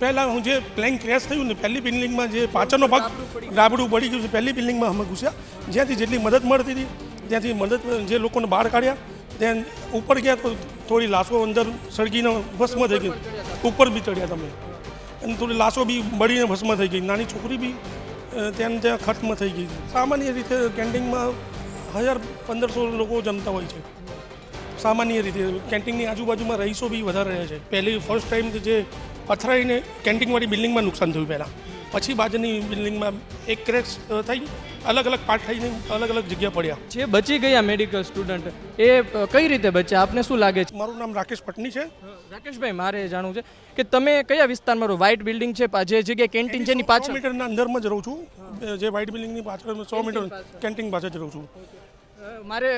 પહેલાં હું જે પ્લેન ક્રેશ થયું ને પહેલી બિલ્ડિંગમાં જે પાછળનો ભાગ રાબડું પડી ગયું છે, પહેલી બિલ્ડિંગમાં અમે ઘૂસ્યા. જ્યાંથી જેટલી મદદ મળતી હતી, ત્યાંથી મદદ જે લોકોને બહાર કાઢ્યા. ત્યાં ઉપર ગયા તો થોડી લાશો અંદર સળગીને ભસ્મ થઈ ગઈ. ઉપર બી ચડ્યા તમે. અને થોડી લાશો બી બળીને ભસ્મ થઈ ગઈ. નાની છોકરી બી ત્યાં ત્યાં ખત્મ થઈ ગઈ સામાન્ય રીતે કેન્ટીનમાં હજાર પંદરસો લોકો જમતા હોય છે. સામાન્ય રીતે કેન્ટીનની આજુબાજુમાં રહીશો બી વધારે રહે છે. પહેલી ફર્સ્ટ ટાઈમ જે પથરાઈને કેન્ટીનવાળી બિલ્ડિંગમાં નુકસાન થયું પહેલાં. પછી બાજુની બિલ્ડિંગમાં એક ક્રેશ થઈ. અલગ અલગ પાર્ટ થઈને અલગ અલગ જગ્યા પડ્યા. જે બચી ગયા મેડિકલ સ્ટુડન્ટ એ કઈ રીતે બચ્યા? આપને શું લાગે છે? મારું નામ રાકેશ પટની છે. રાકેશભાઈ મારે જાણવું છે કે તમે કયા વિસ્તારમાં રહો? વ્હાઇટ બિલ્ડિંગ છે જે જગ્યાએ કેન્ટીન છે એની પાછળ? મીટરના અંદરમાં જ રહું છું. જે વ્હાઇટ બિલ્ડિંગની પાછળ સો મીટર કેન્ટીન પાછળ જ રહું છું. મારે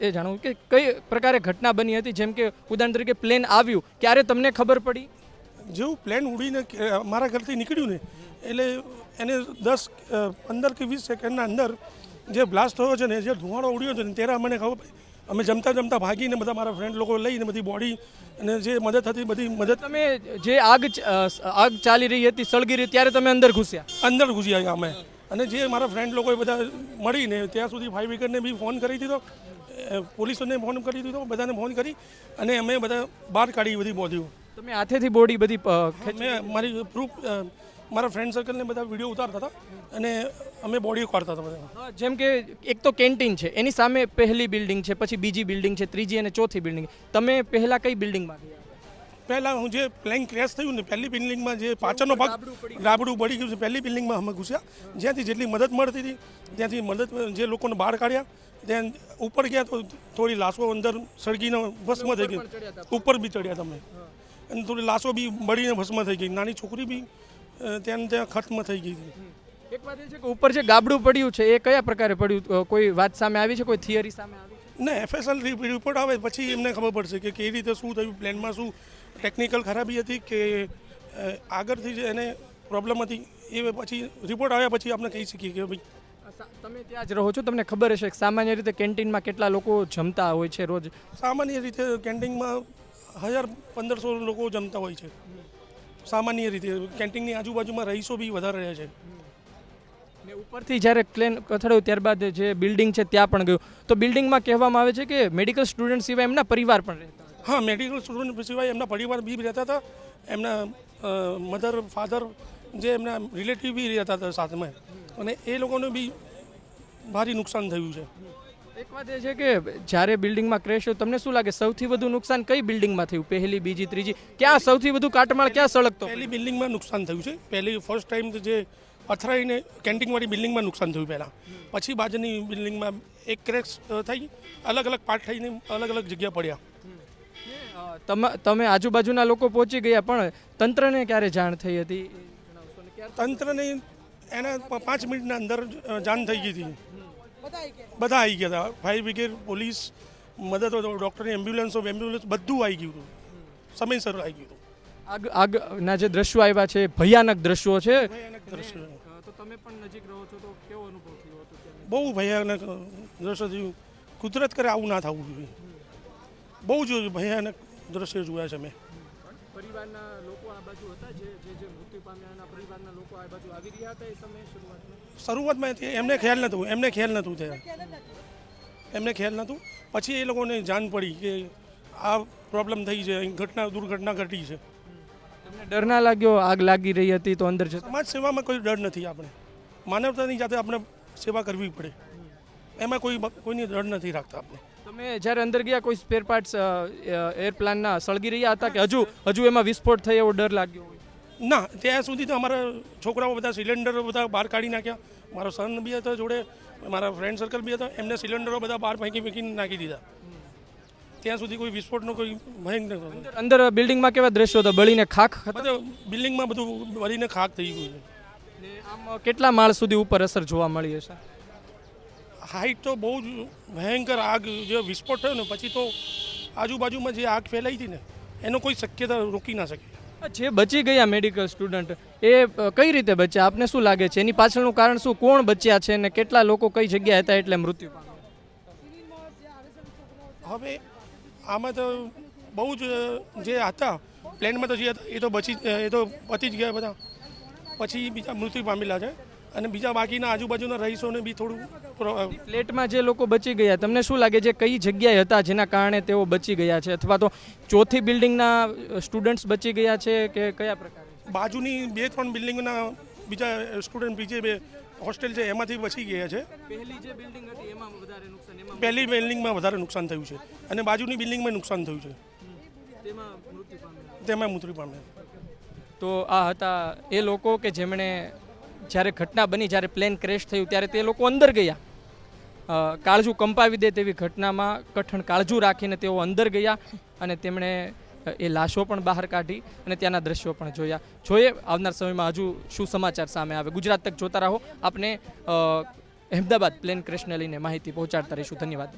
એ જાણવું કે કઈ પ્રકારે ઘટના બની હતી? જેમ કે ઉદાહરણ તરીકે પ્લેન આવ્યું. ક્યારે તમને ખબર પડી? જેવું પ્લેન ઉડીને મારા ઘરથી નીકળ્યું ને એટલે એને દસ પંદર કે વીસ સેકન્ડના અંદર જે બ્લાસ્ટ થયો છે ને જે ધુમાડો ઉડ્યો છે ને ત્યારે અમને ખબર અમે જમતા જમતા ભાગીને બધા મારા ફ્રેન્ડ લોકો લઈને બધી બોડી અને જે મદદ હતી બધી મદદ તમે જે આગ આગ ચાલી રહી હતી સળગી રહી ત્યારે તમે અંદર ઘૂસ્યા? અંદર ઘૂસી આવ્યા અમે. અને જે મારા ફ્રેન્ડ લોકોએ બધા મળીને ત્યાં સુધી ફાયર બ્રિગેડને બી ફોન કરી દીધો. પોલીસોને ફોન કરી દીધો બધાને ફોન કરી. અને અમે બધા બહાર કાઢી બધી બોડીઓ તમે હાથેથી બોડી બધી મેં મારી પ્રૂફ મારા ફ્રેન્ડ સર્કલને બધા વીડિયો ઉતારતા હતા અને અમે બોડીઓ કાઢતા હતા બધા. જેમ કે એક તો કેન્ટીન છે એની સામે પહેલી બિલ્ડિંગ છે પછી બીજી બિલ્ડિંગ છે ત્રીજી અને ચોથી બિલ્ડિંગ તમે પહેલા કઈ બિલ્ડિંગમાં પહેલાં હું જે પ્લેન ક્રેશ થયું ને પહેલી બિલ્ડિંગમાં જે પાછળનો ભાગ રાબડું પડી ગયું. છે પહેલી બિલ્ડિંગમાં અમે ઘૂસ્યા. જ્યાંથી જેટલી મદદ મળતી હતી ત્યાંથી મદદ જે લોકોને બહાર કાઢ્યા ત્યાં ઉપર ગયા તો થોડી લાશો અંદર સળગીને ભસ્મ થઈ ગઈ ઉપર બી ચડ્યા તમે અને થોડી લાશો બી બળીને ભસ્મ થઈ ગઈ. નાની છોકરી બી ત્યાં ત્યાં ખત્મ થઈ ગઈ હતી. એક વાત એ છે કે ઉપર જે ગાબડું પડ્યું છે એ કયા પ્રકારે પડ્યું? કોઈ વાત સામે આવી છે? કોઈ થિયરી સામે આવી છે? ને એફએસએલ રિપોર્ટ આવે પછી એમને ખબર પડશે કે કેવી રીતે શું થયું પ્લેનમાં શું ટેકનિકલ ખરાબી હતી કે આગળથી જે એને પ્રોબ્લેમ હતી એ પછી રિપોર્ટ આવ્યા પછી આપણે કહી શકીએ કે ભાઈ તમે ત્યાં જ રહો છો? તમને ખબર હશે કે સામાન્ય રીતે કેન્ટીનમાં કેટલા લોકો જમતા હોય છે રોજ? સામાન્ય રીતે કેન્ટીનમાં હજાર પંદરસો લોકો જમતા હોય છે. સામાન્ય રીતે કેન્ટીનની આજુબાજુમાં રહીશો બી વધારે રહે છે. ને ઉપરથી જ્યારે પ્લેન કથળ્યું ત્યારબાદ જે બિલ્ડિંગ છે ત્યાં પણ ગયું. તો બિલ્ડિંગમાં કહેવામાં આવે છે કે મેડિકલ સ્ટુડન્ટ સિવાય એમના પરિવાર પણ રહેતા હા મેડિકલ સ્ટુડન્ટ સિવાય એમના પરિવાર બી રહેતા હતા. એમના મધર ફાધર જે એમના રિલેટિવ બી રહેતા હતા સાથમાં અને એ લોકોને બી ભારી નુકસાન થયું છે. એક વાત એ છે કે જ્યારે બિલ્ડિંગમાં ક્રેશ હોય તમને શું લાગે સૌથી વધુ નુકસાન કઈ બિલ્ડિંગમાં થયું? પહેલી બીજી ત્રીજી? ક્યાં સૌથી વધુ કાટમાળ ક્યાં સળગતો? પહેલી બિલ્ડિંગમાં નુકસાન થયું છે. પહેલી ફર્સ્ટ ટાઈમ જે અથડાઈને કેન્ટીનવાળી બિલ્ડિંગમાં નુકસાન થયું પહેલાં. પછી બાજુની બિલ્ડિંગમાં એક ક્રેશ થઈ. અલગ અલગ પાર્ટ થઈને અલગ અલગ જગ્યા પડ્યા. તમે તમે આજુબાજુના લોકો પહોંચી ગયા પણ તંત્રને ક્યારે જાણ થઈ હતી? તંત્રને એના પાંચ મિનિટના અંદર જાણ થઈ ગઈ હતી. બધા આવી ગયા હતા. ફાયર બ્રિગેડ પોલીસ મદદ ડૉક્ટરની એમ્બ્યુલન્સો એમ્બ્યુલન્સ બધું આવી ગયું હતું. સમયસર આવી ગયું હતું. આગ આગના જે દ્રશ્યો આવ્યા છે ભયાનક દ્રશ્યો છે. તો તમે પણ નજીક રહો છો તો કેવો અનુભવ થયો હતો બહુ ભયાનક દ્રશ્ય થયું. કુદરત કરે આવું ના થવું જોઈએ. બહુ જ ભયાનક દ્રશ્ય જોયા છે મેં પરિવારના લોકો આ બાજુ હતા? જે જે જે મૃત્યુ પામ્યાના પરિવારના લોકો આ બાજુ આવી રહ્યા હતા એ સમયે શરૂઆતમાં? શરૂઆતમાં એમને ખ્યાલ નહોતું એમને ખ્યાલ નહોતું ત્યારે. એમને ખ્યાલ નહોતું. પછી એ લોકોને જાણ પડી કે આ પ્રોબ્લેમ થઈ છે ઘટના દુર્ઘટના ઘટી છે. તમને ડર ના લાગ્યો? આગ લાગી રહી હતી તો અંદર છે સમાજ સેવામાં કોઈ ડર નથી આપણે. માનવતાની જાતે આપણે સેવા કરવી પડે. એમાં કોઈ કોઈની ડર નથી રાખતા આપણે. તમે જ્યારે અંદર ગયા કોઈ સ્પેર પાર્ટ્સ એરપ્લાનના સળગી રહ્યા હતા કે હજુ હજુ એમાં વિસ્ફોટ થઈ એવો ડર લાગ્યો ના ત્યાં સુધી તો અમારા છોકરાઓ બધા સિલિન્ડર બધા બહાર કાઢી નાખ્યા. મારો સન બી હતો જોડે મારા ફ્રેન્ડ સર્કલ બી હતો એમને સિલિન્ડરો બધા બહાર ફેંકી ફેંકીને નાખી દીધા. ત્યાં સુધી કોઈ વિસ્ફોટનો કોઈ ભયંક નહોતો. અંદર- બિલ્ડિંગમાં કેવા દ્રશ્યો હતા? બળીને ખાખ બિલ્ડિંગમાં બધું બળીને ખાક થઈ ગયું છે. આમ કેટલા માળ સુધી ઉપર અસર જોવા મળી હશે? હાઈટ તો બહુ જ ભયંકર આગ જે વિસ્ફોટ થયો ને પછી તો આજુબાજુમાં જે આગ ફેલાઈ હતી ને એનો કોઈ શક્યતા રોકી ના શકે. જે બચી ગયા મેડિકલ સ્ટુડન્ટ એ કઈ રીતે બચ્યા? આપને શું લાગે છે? એની પાછળનું કારણ શું? કોણ બચ્યા છે ને કેટલા લોકો કઈ જગ્યાએ હતા એટલે મૃત્યુ હવે આમાં તો બહુ જ જે હતા પ્લેનમાં તો જે હતા એ તો બચી એ તો પતી જ ગયા બધા. પછી બીજા મૃત્યુ પામેલા છે. અને બીજા બાકીના આજુબાજુના રહીશોને બી થોડું ફ્લેટમાં જે લોકો બચી ગયા તમને શું લાગે છે કઈ જગ્યાએ હતા જેના કારણે તેઓ બચી ગયા છે? અથવા તો ચોથી બિલ્ડિંગના સ્ટુડન્ટ્સ બચી ગયા છે કે કયા પ્રકારે બાજુની બે ત્રણ બિલ્ડિંગના બીજા સ્ટુડન્ટ બીજે બે હોસ્ટેલ છે એમાંથી બચી ગયા છે. પહેલી જે બિલ્ડિંગ હતી એમાં વધારે નુકસાન એમાં પહેલી બિલ્ડિંગમાં વધારે નુકસાન થયું છે અને બાજુની બિલ્ડિંગમાં નુકસાન થયું છે. તેમાં મૃત્યુ પામ્યા. તેમાં મૃત્યુ પામ્યા. તો આ હતા એ લોકો કે જેમણે જ્યારે ઘટના બની, જ્યારે પ્લેન ક્રેશ થયું, ત્યારે તે લોકો અંદર ગયા. કાળજું કંપાવી દે તેવી ઘટનામાં કઠણ કાળજું રાખીને તેઓ અંદર ગયા અને તેમણે એ લાશો પણ બહાર કાઢી અને ત્યાંના દ્રશ્યો પણ જોયા. જોઈએ, આવનાર સમયમાં હજુ શું સમાચાર સામે આવે. ગુજરાત તક જોતા રહો. આપને અહેમદાબાદ પ્લેન ક્રેશને લઈને માહિતી પહોંચાડતા રહીશું. ધન્યવાદ.